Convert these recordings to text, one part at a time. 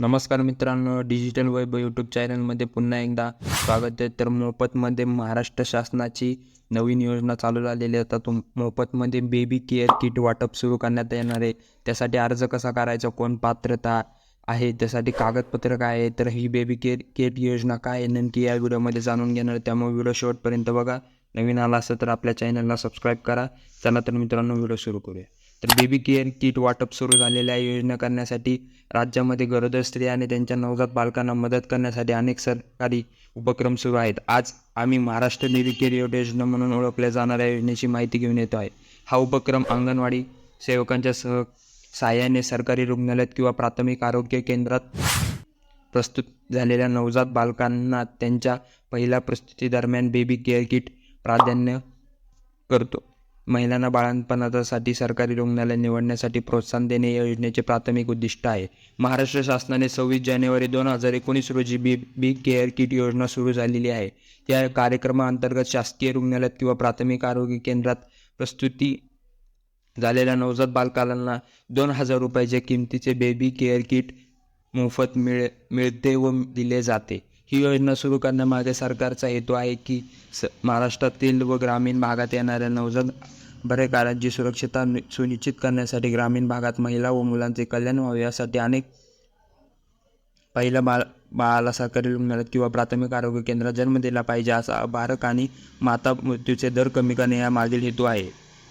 नमस्कार मित्रांनो डिजिटल वैभव यूट्यूब चॅनलमध्ये पुन्हा एकदा स्वागत आहे. तर मोफतमध्ये महाराष्ट्र शासनाची नवीन योजना चालू झालेली आहे. तर तुम मोफतमध्ये बेबी केअर किट वाटप सुरू करण्यात येणार आहे. त्यासाठी अर्ज कसा करायचा कोण पात्रता आहे त्यासाठी कागदपत्र काय आहे तर ही बेबी केअर किट योजना काय आहे नेमकी या व्हिडिओमध्ये जाणून घेणार. आहे. त्यामुळे व्हिडिओ शेवटपर्यंत बघा. नवीन आला असेल तर आपल्या चॅनलला सबस्क्राईब करा. चला तर मित्रांनो व्हिडिओ सुरू करूया. तर बेबी केअर किट वाटप सुरू झालेल्या योजना करण्यासाठी राज्यामध्ये गरोदर स्त्रिया आणि त्यांच्या नवजात बालकांना मदत करण्यासाठी अनेक सरकारी उपक्रम सुरू आहेत. आज आम्ही महाराष्ट्र बेबी केअर योजना म्हणून ओळखल्या जाणाऱ्या योजनेची माहिती घेऊन येतो आहे. हा उपक्रम अंगणवाडी सेवकांच्या सह सहाय्याने सरकारी रुग्णालयात किंवा प्राथमिक आरोग्य केंद्रात प्रस्तुत झालेल्या नवजात बालकांना त्यांच्या पहिल्या प्रस्तुतीदरम्यान बेबी केअर किट प्राधान्य करतो. महिलांना बाळंतपणासाठी सरकारी रुग्णालय निवडण्यासाठी प्रोत्साहन देणे या योजनेचे प्राथमिक उद्दिष्ट आहे. महाराष्ट्र शासनाने सव्वीस जानेवारी दोन हजार एकोणीस रोजी बी बी केअर किट योजना सुरू झालेली आहे. या कार्यक्रमाअंतर्गत शासकीय रुग्णालयात किंवा प्राथमिक आरोग्य केंद्रात प्रस्तुती झालेल्या नवजात बालकांना दोन हजार रुपयाच्या किमतीचे बेबी केअर किट मोफत मिळ मिळते व दिले जाते. ही योजना सुरू करण्यामागे सरकारचा हेतू आहे की स महाराष्ट्रातील व ग्रामीण भागात येणाऱ्या नवजात बरेकारांची सुरक्षितता सुनिश्चित करण्यासाठी ग्रामीण भागात महिला व मुलांचे कल्याण व्हावे यासाठी अनेक पहिल्या बाळ बाळाला सरकारी रुग्णालयात किंवा प्राथमिक आरोग्य केंद्रात जन्म दिला पाहिजे असा भारक आणि माता मृत्यूचे दर कमी करणे या मागील हेतू आहे.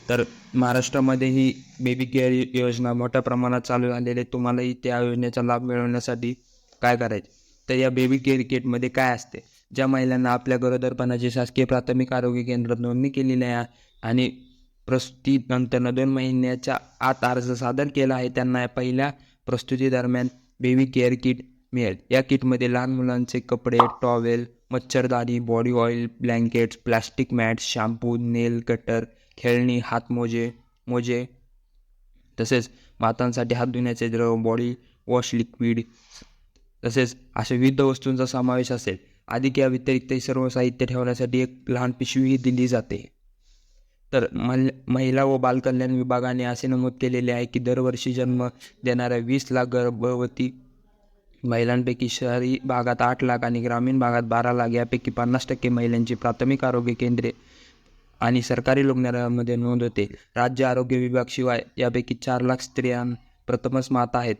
तर महाराष्ट्रामध्ये ही बेबी केअर योजना मोठ्या प्रमाणात चालू झालेली आहे. तुम्हालाही त्या योजनेचा लाभ मिळवण्यासाठी काय करायचे? तर या बेबी केअर किटमध्ये काय असते? ज्या महिलांना आपल्या गरोदरपणाची शासकीय प्राथमिक आरोग्य केंद्रात नोंदणी केलेली आहे आणि प्रस्तुतीनंतर दोन महिन्याच्या आत अर्ज सादर केला आहे त्यांना या पहिल्या प्रस्तुतीदरम्यान बेबी केअर किट मिळेल. या किटमध्ये लहान मुलांचे कपडे towel मच्छरदाणी body oil blankets plastic mats shampoo nail cutter खेळणी हातमोजे मोजे तसेच मातांसाठी हात धुण्याचे द्रव बॉडी वॉश लिक्विड तसेच अशा विविध वस्तूंचा समावेश असेल अधिक या व्यतिरिक्त सर्व साहित्य ठेवण्यासाठी एक लहान पिशवीही दिली जाते. तर मल महिला व बालकल्याण विभागाने असे नमूद केलेले आहे की दरवर्षी जन्म देणाऱ्या वीस लाख गर्भवती महिलांपैकी शहरी भागात आठ लाख आणि ग्रामीण भागात बारा लाख यापैकी पन्नास टक्के महिलांची प्राथमिक आरोग्य केंद्रे आणि सरकारी रुग्णालयामध्ये नोंद होते. राज्य आरोग्य विभाग शिवाय यापैकी चार लाख स्त्रिया प्रथमच माता आहेत.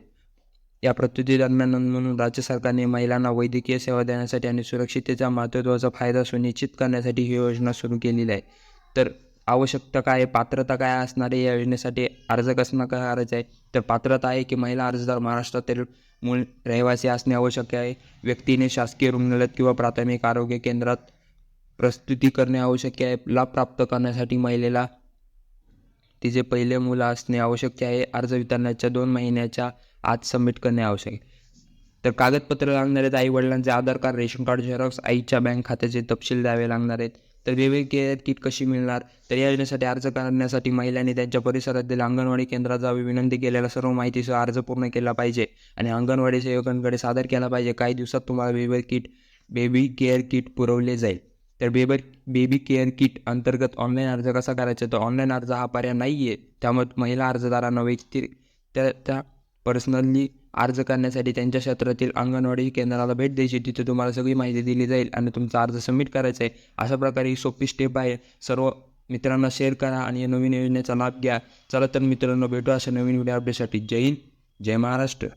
या प्रस्तुती दरम्यान म्हणून राज्य सरकारने महिलांना वैद्यकीय सेवा देण्यासाठी आणि सुरक्षिततेचा महत्त्वाचा फायदा सुनिश्चित करण्यासाठी ही योजना सुरू केलेली आहे. तर आवश्यकता काय पात्रता काय असणारे या योजनेसाठी? अर्ज कसं करायचा आहे? तर पात्रता आहे की महिला अर्जदार महाराष्ट्रातील मूळ रहिवासी असणे आवश्यक आहे. व्यक्तीने शासकीय रुग्णालयात किंवा प्राथमिक आरोग्य केंद्रात प्रस्तुती करणे आवश्यक आहे. लाभ प्राप्त करण्यासाठी महिलेला तिचे पहिले मुलं असणे आवश्यक आहे. अर्ज वितरणाच्या दोन महिन्याच्या आज सबमिट करणे आवश्यक आहे. तर कागदपत्र लागणार आहेत आई वडिलांचे Aadhaar card ration card xerox आईच्या बँक खात्याचे तपशील द्यावे लागणार आहेत. तर वेगवेगळी केअर किट कशी मिळणार? तर या योजनेसाठी अर्ज करण्यासाठी महिलांनी त्यांच्या परिसरातील अंगणवाडी केंद्रात विनंती केलेल्या सर्व माहितीसह अर्ज पूर्ण केला पाहिजे आणि अंगणवाडी सेवकांकडे सादर केला पाहिजे. काही दिवसात तुम्हाला baby kit baby care kit पुरवले जाईल. तर बेबर बेबी केअर किट अंतर्गत ऑनलाईन अर्ज कसा करायचा? तर ऑनलाईन अर्ज हा पर्याय नाही आहे त्यामुळे महिला अर्जदारांना व्यक्ती त्या त्या पर्सनली अर्ज करण्यासाठी त्यांच्या क्षेत्रातील अंगणवाडी केंद्राला भेट द्यायची. तिथे तुम्हाला सगळी माहिती दिली जाईल आणि तुमचा अर्ज सबमिट करायचा आहे. अशा प्रकारे ही सोपी स्टेप आहे. सर्व मित्रांना शेअर करा आणि या नवीन योजनेचा लाभ घ्या. चला तर मित्रांनो भेटू अशा नवीन व्हिडिओ अपडेटसाठी जय हिंद जय महाराष्ट्र.